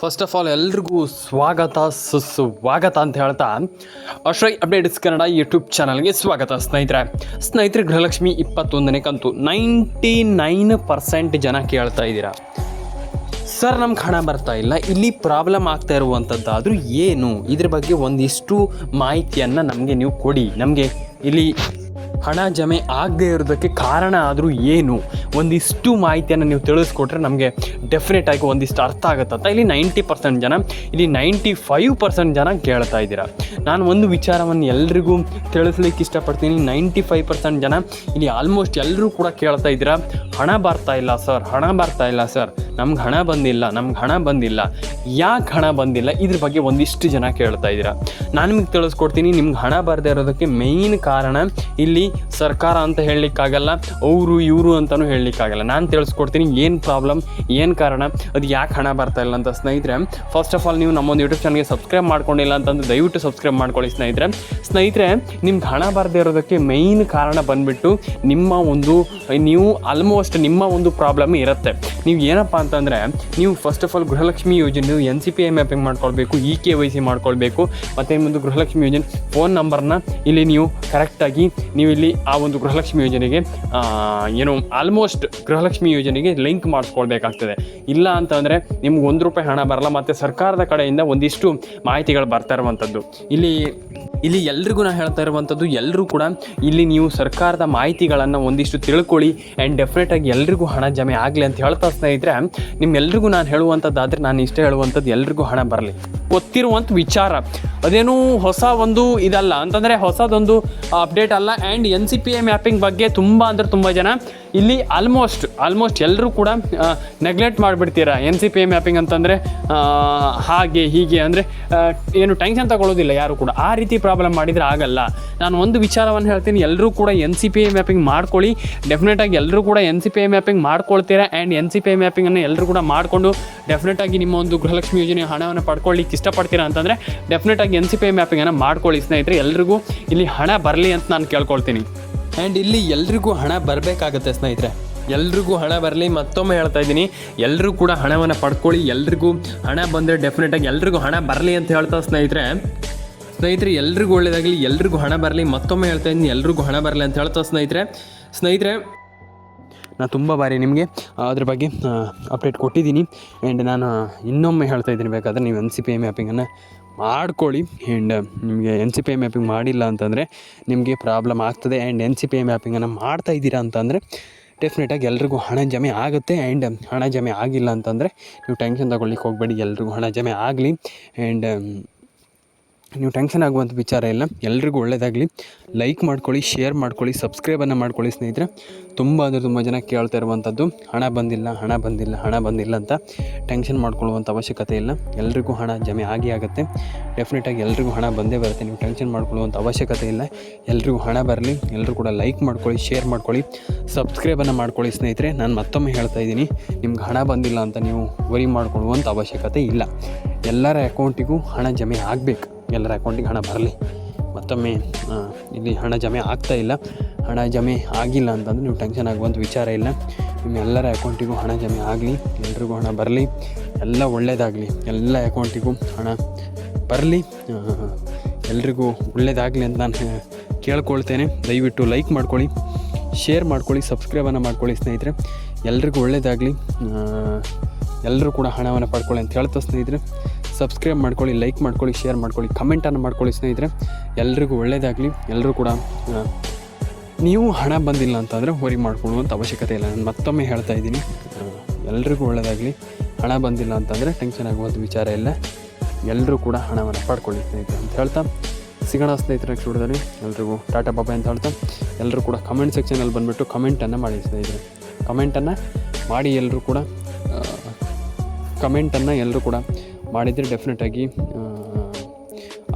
First of all ಎಲ್ರಿಗೂ ಸ್ವಾಗತ, ಸುಸ್ವಾಗತ ಅಂತ ಹೇಳ್ತಾ ಅಶ್ರೈ ಅಪ್ಡೇಟ್ಸ್ ಕನ್ನಡ ಯೂಟ್ಯೂಬ್ ಚಾನಲ್ಗೆ ಸ್ವಾಗತ. ಸ್ನೇಹಿತರೆ ಸ್ನೇಹಿತರೆ, ಗೃಹಲಕ್ಷ್ಮಿ ಇಪ್ಪತ್ತೊಂದನೇ ಕಂತು. ನೈಂಟಿ ನೈನ್ ಪರ್ಸೆಂಟ್ ಜನ ಕೇಳ್ತಾ ಇದ್ದೀರಾ. ಸರ್, ನಮ್ಗೆ ಹಣ ಬರ್ತಾ ಇಲ್ಲ. ಇಲ್ಲಿ ಪ್ರಾಬ್ಲಮ್ ಆಗ್ತಾ ಇರುವಂಥದ್ದಾದರೂ ಏನು? ಇದ್ರ ಬಗ್ಗೆ ಒಂದಿಷ್ಟು ಮಾಹಿತಿಯನ್ನು ನಮಗೆ ನೀವು ಕೊಡಿ. ನಮಗೆ ಇಲ್ಲಿ ಹಣ ಜಮೆ ಆಗದೆ ಇರೋದಕ್ಕೆ ಕಾರಣ ಆದರೂ ಏನು? ಒಂದಿಷ್ಟು ಮಾಹಿತಿಯನ್ನು ನೀವು ತಿಳಿಸ್ಕೊಟ್ರೆ ನಮಗೆ ಡೆಫಿನೆಟ್ ಆಗಿ ಒಂದಿಷ್ಟು ಅರ್ಥ ಆಗುತ್ತೆ ಅಂತ. ಇಲ್ಲಿ ನೈಂಟಿ ಪರ್ಸೆಂಟ್ ಜನ, ಇಲ್ಲಿ ನೈಂಟಿ ಫೈವ್ ಪರ್ಸೆಂಟ್ ಜನ ಕೇಳ್ತಾ ಇದ್ದೀರಾ. ನಾನು ಒಂದು ವಿಚಾರವನ್ನು ಎಲ್ರಿಗೂ ತಿಳಿಸ್ಲಿಕ್ಕೆ ಇಷ್ಟಪಡ್ತೀನಿ. ನೈಂಟಿ ಫೈವ್ ಪರ್ಸೆಂಟ್ ಜನ, ಇಲ್ಲಿ ಆಲ್ಮೋಸ್ಟ್ ಎಲ್ಲರೂ ಕೂಡ ಕೇಳ್ತಾ ಇದ್ದೀರಾ, ಹಣ ಬರ್ತಾ ಇಲ್ಲ ಸರ್, ಹಣ ಬರ್ತಾ ಇಲ್ಲ ಸರ್. ನಮ್ಗೆ ಹಣ ಬಂದಿಲ್ಲ, ನಮ್ಗೆ ಹಣ ಬಂದಿಲ್ಲ. ಯಾಕೆ ಹಣ ಬಂದಿಲ್ಲ? ಇದ್ರ ಬಗ್ಗೆ ಒಂದಿಷ್ಟು ಜನ ಕೇಳ್ತಾ ಇದ್ದೀರಾ. ನಾನು ನಿಮ್ಗೆ ತಿಳಿಸ್ಕೊಡ್ತೀನಿ, ನಿಮ್ಗೆ ಹಣ ಬರದೇ ಇರೋದಕ್ಕೆ ಮೇಯ್ನ್ ಕಾರಣ ಇಲ್ಲಿ ಸರ್ಕಾರ ಅಂತ ಹೇಳಲಿಕ್ಕಾಗಲ್ಲ, ಅವರು ಇವರು ಅಂತಲೂ ಹೇಳಲಿಕ್ಕಾಗಲ್ಲ. ನಾನು ತಿಳಿಸ್ಕೊಡ್ತೀನಿ, ಏನು ಪ್ರಾಬ್ಲಮ್ ಏನು ಕಾರಣ, ಅದು ಯಾಕೆ ಹಣ ಬರ್ತಾ ಇಲ್ಲ ಅಂತ ಸ್ನೇಹಿತರೆ. ಫಸ್ಟ್ ಆಫ್ ಆಲ್ ನೀವು ನಮ್ಮೊಂದು ಯೂಟ್ಯೂಬ್ ಚಾನಲ್ಗೆ ಸಬ್ಸ್ಕ್ರೈಬ್ ಮಾಡ್ಕೊಂಡಿಲ್ಲ ಅಂತಂದ್ರೆ ದಯವಿಟ್ಟು ಸಬ್ಸ್ಕ್ರೈಬ್ ಮಾಡ್ಕೊಳ್ಳಿ ಸ್ನೇಹಿತರೆ. ಸ್ನೇಹಿತರೆ, ನಿಮ್ಗೆ ಹಣ ಬರದೇ ಇರೋದಕ್ಕೆ ಮೇಯ್ನ್ ಕಾರಣ ಬಂದುಬಿಟ್ಟು ನಿಮ್ಮ ಒಂದು, ನೀವು ಆಲ್ಮೋಸ್ಟ್ ನಿಮ್ಮ ಒಂದು ಪ್ರಾಬ್ಲಮ್ ಇರುತ್ತೆ. ನೀವು ಏನಪ್ಪ ಅಂತಂದರೆ ನೀವು ಫಸ್ಟ್ ಆಫ್ ಆಲ್ ಗೃಹಲಕ್ಷ್ಮಿ ಯೋಜನೆ N C P I mapping ಮಾಡ್ಕೊಳ್ಬೇಕು ಇ ಕೆ ವೈ ಸಿ ಮಾಡ್ಕೊಳ್ಬೇಕು. ಮತ್ತು ಇನ್ನೊಂದು ಗೃಹಲಕ್ಷ್ಮಿ ಯೋಜನೆ ಫೋನ್ ನಂಬರ್ನ ಇಲ್ಲಿ ನೀವು ಕರೆಕ್ಟಾಗಿ ನೀವು ಇಲ್ಲಿ ಆ ಒಂದು ಗೃಹಲಕ್ಷ್ಮಿ ಯೋಜನೆಗೆ ಏನು ಆಲ್ಮೋಸ್ಟ್ ಗೃಹಲಕ್ಷ್ಮಿ ಯೋಜನೆಗೆ ಲಿಂಕ್ ಮಾಡಿಸ್ಕೊಳ್ಬೇಕಾಗ್ತದೆ ಇಲ್ಲ ಅಂತಂದರೆ ನಿಮ್ಗೆ ಒಂದು ರೂಪಾಯಿ ಹಣ ಬರಲ್ಲ, ಮತ್ತು ಸರ್ಕಾರದ ಕಡೆಯಿಂದ ಒಂದಿಷ್ಟು ಮಾಹಿತಿಗಳು ಬರ್ತಾ ಇರುವಂಥದ್ದು ಇಲ್ಲಿ ಇಲ್ಲಿ ಎಲ್ರಿಗೂ ನಾನು ಹೇಳ್ತಾ ಇರುವಂಥದ್ದು ಎಲ್ಲರೂ ಕೂಡ ಇಲ್ಲಿ ನೀವು ಸರ್ಕಾರದ ಮಾಹಿತಿಗಳನ್ನು ಒಂದಿಷ್ಟು ತಿಳ್ಕೊಳ್ಳಿ ಆ್ಯಂಡ್ ಡೆಫಿನೆಟಾಗಿ ಎಲ್ರಿಗೂ ಹಣ ಜಮೆ ಆಗಲಿ ಅಂತ ಹೇಳ್ತಾ ಸ್ನೇಹಿತರೆ ನಿಮ್ಮೆಲ್ರಿಗೂ ನಾನು ಹೇಳುವಂಥದ್ದಾದರೆ ನಾನು ಇಷ್ಟೇ ಹೇಳುವಂಥದ್ದು ಎಲ್ರಿಗೂ ಹಣ ಬರಲಿ. ಗೊತ್ತಿರುವಂಥ ವಿಚಾರ. ಅದೇನು ಹೊಸ ಒಂದು ಇದಲ್ಲ. ಅಂತಂದರೆ ಹೊಸದೊಂದು ಅಪ್ಡೇಟ್ ಅಲ್ಲ. And N C P A mapping ಬಗ್ಗೆ ತುಂಬ ಅಂದರೆ ತುಂಬ ಜನ ಇಲ್ಲಿ ಆಲ್ಮೋಸ್ಟ್ ಆಲ್ಮೋಸ್ಟ್ ಎಲ್ಲರೂ ಕೂಡ neglect ಮಾಡಿಬಿಡ್ತೀರಾ N C P A mapping ಅಂತಂದರೆ ಹಾಗೆ ಹೀಗೆ ಅಂದರೆ ಏನು ಟೆನ್ಷನ್ ತಗೊಳ್ಳೋದಿಲ್ಲ ಯಾರು ಕೂಡ. ಆ ರೀತಿ ಪ್ರಾಬ್ಲಮ್ ಮಾಡಿದರೆ ಆಗಲ್ಲ. ನಾನು ಒಂದು ವಿಚಾರವನ್ನು ಹೇಳ್ತೀನಿ. ಎಲ್ಲರೂ ಕೂಡ N C P A mapping ಮಾಡ್ಕೊಳ್ಳಿ. ಡೆಫಿನೆಟಾಗಿ ಎಲ್ಲರೂ ಕೂಡ N C P A mapping ಮಾಡ್ಕೊಳ್ತೀರಾ? And N C P A ಮ್ಯಾಪಿಂಗನ್ನು ಎಲ್ಲರೂ ಕೂಡ ಮಾಡಿಕೊಂಡು ಡೆಫಿನೆಟಾಗಿ ನಿಮ್ಮ ಒಂದು ಗೃಹಲಕ್ಷ್ಮಿ ಯೋಜನೆ ಹಣವನ್ನು ಪಡ್ಕೊಳ್ಳಿಕ್ಕೆ ಇಷ್ಟಪಡ್ತೀರಾ ಅಂತಂದರೆ ಡೆಫಿನೆಟಾಗಿ ಎನ್ ಸಿ ಪಿ ಐ ಮ್ಯಾಪಿಂಗನ್ನು ಮಾಡ್ಕೊಳ್ಳಿ ಸ್ನೇಹಿತರೆ, ಎಲ್ರಿಗೂ ಇಲ್ಲಿ ಹಣ ಬರಲಿ ಅಂತ ನಾನು ಕೇಳ್ಕೊಳ್ತೀನಿ. ಆ್ಯಂಡ್ ಇಲ್ಲಿ ಎಲ್ರಿಗೂ ಹಣ ಬರಬೇಕಾಗತ್ತೆ ಸ್ನೇಹಿತರೆ. ಎಲ್ರಿಗೂ ಹಣ ಬರಲಿ, ಮತ್ತೊಮ್ಮೆ ಹೇಳ್ತಾ ಇದ್ದೀನಿ ಎಲ್ಲರೂ ಕೂಡ ಹಣವನ್ನು ಪಡ್ಕೊಳ್ಳಿ, ಎಲ್ರಿಗೂ ಹಣ ಬಂದರೆ ಡೆಫಿನೆಟಾಗಿ ಎಲ್ರಿಗೂ ಹಣ ಬರಲಿ ಅಂತ ಹೇಳ್ತಾ ಸ್ನೇಹಿತರೆ. ಸ್ನೇಹಿತರೆ, ಎಲ್ರಿಗೂ ಒಳ್ಳೇದಾಗಲಿ, ಎಲ್ರಿಗೂ ಹಣ ಬರಲಿ, ಮತ್ತೊಮ್ಮೆ ಹೇಳ್ತಾ ಇದ್ದೀನಿ, ಎಲ್ರಿಗೂ ಹಣ ಬರಲಿ ಅಂತ ಹೇಳ್ತಾ ಸ್ನೇಹಿತರೆ. ಸ್ನೇಹಿತರೆ ನಾನು ತುಂಬ ಬಾರಿ ನಿಮಗೆ ಅದ್ರ ಬಗ್ಗೆ ಅಪ್ಡೇಟ್ ಕೊಟ್ಟಿದ್ದೀನಿ. ಆ್ಯಂಡ್ ನಾನು ಇನ್ನೊಮ್ಮೆ ಹೇಳ್ತಾ ಇದ್ದೀನಿ, ಬೇಕಾದರೆ ನೀವು ಎನ್ ಸಿ ಪಿ ಐ ಮ್ಯಾಪಿಂಗನ್ನು ಮಾಡ್ಕೊಳ್ಳಿ. ಆ್ಯಂಡ್ ನಿಮಗೆ N C P I mapping ಮಾಡಿಲ್ಲ ಅಂತಂದರೆ ನಿಮಗೆ ಪ್ರಾಬ್ಲಮ್ ಆಗ್ತದೆ. And N C P I ಮ್ಯಾಪಿಂಗನ್ನು ಮಾಡ್ತಾ ಇದ್ದೀರಾ ಅಂತಂದರೆ ಡೆಫಿನೆಟಾಗಿ ಎಲ್ರಿಗೂ ಹಣ ಜಮೆ ಆಗುತ್ತೆ. ಆ್ಯಂಡ್ ಹಣ ಜಮೆ ಆಗಿಲ್ಲ ಅಂತಂದರೆ ನೀವು ಟೆನ್ಷನ್ ತಗೊಳ್ಳಿಕ್ಕೆ ಹೋಗಬೇಡಿ. ಎಲ್ರಿಗೂ ಹಣ ಜಮೆ ಆಗಲಿ. ಆ್ಯಂಡ್ ನೀವು ಟೆನ್ಷನ್ ಆಗುವಂಥ ವಿಚಾರ ಇಲ್ಲ. ಎಲ್ರಿಗೂ ಒಳ್ಳೆಯದಾಗಲಿ ಲೈಕ್ ಮಾಡ್ಕೊಳ್ಳಿ ಶೇರ್ ಮಾಡ್ಕೊಳ್ಳಿ ಸಬ್ಸ್ಕ್ರೈಬನ್ನು ಮಾಡ್ಕೊಳ್ಳಿ ಸ್ನೇಹಿತರೆ. ತುಂಬ ಅಂದರೆ ತುಂಬ ಜನ ಕೇಳ್ತಾ ಇರುವಂಥದ್ದು, ಹಣ ಬಂದಿಲ್ಲ ಹಣ ಬಂದಿಲ್ಲ ಹಣ ಬಂದಿಲ್ಲ ಅಂತ ಟೆನ್ಷನ್ ಮಾಡ್ಕೊಳ್ಳುವಂಥ ಅವಶ್ಯಕತೆ ಇಲ್ಲ. ಎಲ್ರಿಗೂ ಹಣ ಜಮೆ ಆಗಿ ಆಗುತ್ತೆ. ಡೆಫಿನೆಟಾಗಿ ಎಲ್ರಿಗೂ ಹಣ ಬಂದೇ ಬರುತ್ತೆ. ನೀವು ಟೆನ್ಷನ್ ಮಾಡ್ಕೊಳ್ಳುವಂಥ ಅವಶ್ಯಕತೆ ಇಲ್ಲ. ಎಲ್ರಿಗೂ ಹಣ ಬರಲಿ ಎಲ್ಲರೂ ಕೂಡ ಲೈಕ್ ಮಾಡ್ಕೊಳ್ಳಿ ಶೇರ್ ಮಾಡ್ಕೊಳ್ಳಿ ಸಬ್ಸ್ಕ್ರೈಬನ್ನು ಮಾಡ್ಕೊಳ್ಳಿ ಸ್ನೇಹಿತರೆ. ನಾನು ಮತ್ತೊಮ್ಮೆ ಹೇಳ್ತಾ ಇದ್ದೀನಿ, ನಿಮ್ಗೆ ಹಣ ಬಂದಿಲ್ಲ ಅಂತ ನೀವು ವರಿ ಮಾಡ್ಕೊಳ್ಳುವಂಥ ಅವಶ್ಯಕತೆ ಇಲ್ಲ. ಎಲ್ಲರ ಅಕೌಂಟಿಗೂ ಹಣ ಜಮೆ ಆಗಬೇಕು. ಎಲ್ಲರ ಅಕೌಂಟಿಗೆ ಹಣ ಬರಲಿ. ಮತ್ತೊಮ್ಮೆ ಇಲ್ಲಿ ಹಣ ಜಮೆ ಆಗ್ತಾ ಇಲ್ಲ. ಹಣ ಜಮೆ ಆಗಿಲ್ಲ ಅಂತಂದರೆ ನೀವು ಟೆನ್ಷನ್ ಆಗುವಂಥ ವಿಚಾರ ಇಲ್ಲ. ನಿಮ್ಮೆಲ್ಲರ ಅಕೌಂಟಿಗೂ ಹಣ ಜಮೆ ಆಗಲಿ, ಎಲ್ರಿಗೂ ಹಣ ಬರಲಿ. ಎಲ್ಲ ಒಳ್ಳೆಯದಾಗಲಿ ಎಲ್ಲ ಅಕೌಂಟಿಗೂ ಹಣ ಬರಲಿ. ಎಲ್ರಿಗೂ ಒಳ್ಳೆಯದಾಗಲಿ ಅಂತ ನಾನು ಕೇಳ್ಕೊಳ್ತೇನೆ. ದಯವಿಟ್ಟು ಲೈಕ್ ಮಾಡ್ಕೊಳ್ಳಿ ಶೇರ್ ಮಾಡ್ಕೊಳ್ಳಿ ಸಬ್ಸ್ಕ್ರೈಬನ್ನು ಮಾಡ್ಕೊಳ್ಳಿ ಸ್ನೇಹಿತರೆ. ಎಲ್ರಿಗೂ ಒಳ್ಳೆಯದಾಗಲಿ ಎಲ್ಲರೂ ಕೂಡ ಹಣವನ್ನು ಪಡ್ಕೊಳ್ಳಿ ಅಂತ ಹೇಳ್ತಾ ಸ್ನೇಹಿತರೆ. ಸಬ್ಸ್ಕ್ರೈಬ್ ಮಾಡ್ಕೊಳ್ಳಿ ಲೈಕ್ ಮಾಡ್ಕೊಳ್ಳಿ ಶೇರ್ ಮಾಡ್ಕೊಳ್ಳಿ ಕಮೆಂಟನ್ನು ಮಾಡ್ಕೊಳ್ಳಿ ಸ್ನೇಹಿತರೆ. ಎಲ್ರಿಗೂ ಒಳ್ಳೆಯದಾಗಲಿ ಎಲ್ಲರೂ ಕೂಡ ನೀವು ಹಣ ಬಂದಿಲ್ಲ ಅಂತಂದರೆ ಹೊರಿ ಮಾಡ್ಕೊಳ್ಳುವಂಥ ಅವಶ್ಯಕತೆ ಇಲ್ಲ. ನಾನು ಮತ್ತೊಮ್ಮೆ ಹೇಳ್ತಾ ಇದ್ದೀನಿ. ಎಲ್ರಿಗೂ ಒಳ್ಳೆಯದಾಗಲಿ ಹಣ ಬಂದಿಲ್ಲ ಅಂತಂದರೆ ಟೆನ್ಷನ್ ಆಗುವಂಥ ವಿಚಾರ ಇಲ್ಲ. ಎಲ್ಲರೂ ಕೂಡ ಹಣವನ್ನು ಪಡ್ಕೊಳ್ಳಿ ಸ್ನೇಹಿತರೆ ಅಂತ ಹೇಳ್ತಾ. ಸಿಗೋಣ ಸ್ನೇಹಿತರ ಸ್ಟುಡಿಯೋದಲ್ಲಿ ಎಲ್ರಿಗೂ ಟಾಟಾ ಬಾಬಾ ಅಂತ ಹೇಳ್ತಾ. ಎಲ್ಲರೂ ಕೂಡ ಕಮೆಂಟ್ ಸೆಕ್ಷನಲ್ಲಿ ಬಂದುಬಿಟ್ಟು ಕಮೆಂಟನ್ನು ಮಾಡಿ ಸ್ನೇಹಿತರೆ. ಕಮೆಂಟನ್ನು ಮಾಡಿ ಎಲ್ಲರೂ ಕೂಡ ಕಮೆಂಟನ್ನು ಎಲ್ಲರೂ ಕೂಡ ಮಾಡಿದರೆ ಡೆಫಿನೆಟಾಗಿ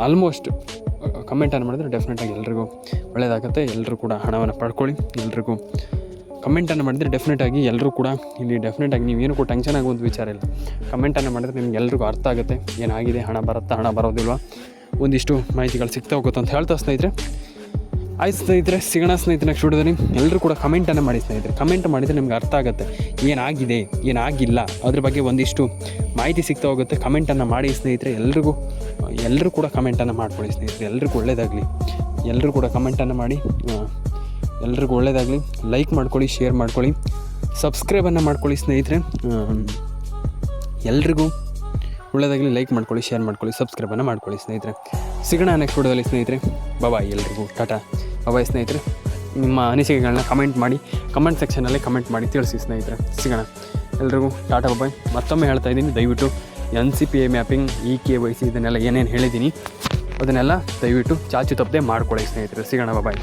ಆಲ್ಮೋಸ್ಟ್ ಕಮೆಂಟನ್ನು ಮಾಡಿದರೆ ಡೆಫಿನೆಟಾಗಿ ಎಲ್ರಿಗೂ ಒಳ್ಳೆಯದಾಗುತ್ತೆ ಎಲ್ಲರೂ ಕೂಡ ಹಣವನ್ನು ಪಡ್ಕೊಳ್ಳಿ. ಎಲ್ರಿಗೂ ಕಮೆಂಟನ್ನು ಮಾಡಿದರೆ ಡೆಫಿನೆಟಾಗಿ ಎಲ್ಲರೂ ಕೂಡ ಇಲ್ಲಿ ಡೆಫಿನೆಟಾಗಿ ನೀವೇನು ಕೂಡ ಟೆನ್ಷನ್ ಆಗುವಂಥ ವಿಚಾರ ಇಲ್ಲ. ಕಮೆಂಟನ್ನು ಮಾಡಿದರೆ ನಿಮ್ಗೆ ಎಲ್ರಿಗೂ ಅರ್ಥ ಆಗುತ್ತೆ. ಏನಾಗಿದೆ? ಹಣ ಬರುತ್ತಾ? ಹಣ ಬರೋದಿಲ್ವಾ? ಒಂದಿಷ್ಟು ಮಾಹಿತಿಗಳು ಸಿಗ್ತಾ ಹೋಗುತ್ತೆ ಅಂತ ಹೇಳ್ತಾ ಸ್ನೇಹಿತರೆ ಆಯ್ತು ಸ್ನೇಹಿತರೆ, ಸಿಗಣ ಸ್ನೇಹಿತರೆ ನೆಕ್ಸ್ಟ್ ವಿಡಿಯೋದಲ್ಲಿ. ಎಲ್ಲರೂ ಕೂಡ ಕಮೆಂಟನ್ನು ಮಾಡಿ ಸ್ನೇಹಿತರೆ. ಕಮೆಂಟ್ ಮಾಡಿದರೆ ನಿಮ್ಗೆ ಅರ್ಥ ಆಗುತ್ತೆ. ಏನಾಗಿದೆ, ಏನಾಗಿಲ್ಲ, ಅದ್ರ ಬಗ್ಗೆ ಒಂದಿಷ್ಟು ಮಾಹಿತಿ ಸಿಗ್ತಾ ಹೋಗುತ್ತೆ. ಕಮೆಂಟನ್ನು ಮಾಡಿ ಸ್ನೇಹಿತರೆ, ಎಲ್ರಿಗೂ ಎಲ್ಲರೂ ಕೂಡ ಕಮೆಂಟನ್ನು ಮಾಡ್ಕೊಳ್ಳಿ ಸ್ನೇಹಿತರೆ. ಎಲ್ರಿಗೂ ಒಳ್ಳೆಯದಾಗಲಿ ಎಲ್ಲರೂ ಕೂಡ ಕಮೆಂಟನ್ನು ಮಾಡಿ ಎಲ್ರಿಗೂ ಒಳ್ಳೆಯದಾಗಲಿ ಲೈಕ್ ಮಾಡ್ಕೊಳ್ಳಿ ಶೇರ್ ಮಾಡ್ಕೊಳ್ಳಿ. ಸಬ್ಸ್ಕ್ರೈಬನ್ನು ಮಾಡ್ಕೊಳ್ಳಿ ಸ್ನೇಹಿತರೆ. ಎಲ್ರಿಗೂ ಒಳ್ಳೆಯದಾಗಲಿ ಲೈಕ್ ಮಾಡ್ಕೊಳ್ಳಿ ಶೇರ್ ಮಾಡ್ಕೊಳ್ಳಿ ಸಬ್ಸ್ಕ್ರೈಬನ್ನು ಮಾಡ್ಕೊಳ್ಳಿ ಸ್ನೇಹಿತರೆ. ಸಿಗೋಣ ನೆಕ್ಸ್ಟ್ ವಿಡಿಯೋದಲ್ಲಿ ಸ್ನೇಹಿತರೆ. ಬಾಯ್ ಎಲ್ರಿಗೂ. ಟಾಟಾ. ಬಾಯ್ ಸ್ನೇಹಿತರೆ. ನಿಮ್ಮ ಅನಿಸಿಕೆಗಳನ್ನ ಕಮೆಂಟ್ ಮಾಡಿ ಕಮೆಂಟ್ ಸೆಕ್ಷನಲ್ಲಿ ಕಮೆಂಟ್ ಮಾಡಿ ತಿಳಿಸಿ ಸ್ನೇಹಿತರೆ. ಸಿಗೋಣ. ಎಲ್ರಿಗೂ ಟಾಟಾ ಬಾಯ್ ಮತ್ತೊಮ್ಮೆ ಹೇಳ್ತಾ ಇದ್ದೀನಿ, ದಯವಿಟ್ಟು N C P A mapping E K Y C ಇದನ್ನೆಲ್ಲ ಏನೇನು ಹೇಳಿದ್ದೀನಿ, ಅದನ್ನೆಲ್ಲ ದಯವಿಟ್ಟು ಚಾಚು ತಪ್ಪದೆ ಮಾಡ್ಕೊಳ್ಳಿ ಸ್ನೇಹಿತರೆ. ಸಿಗೋಣ ಬಾಯ್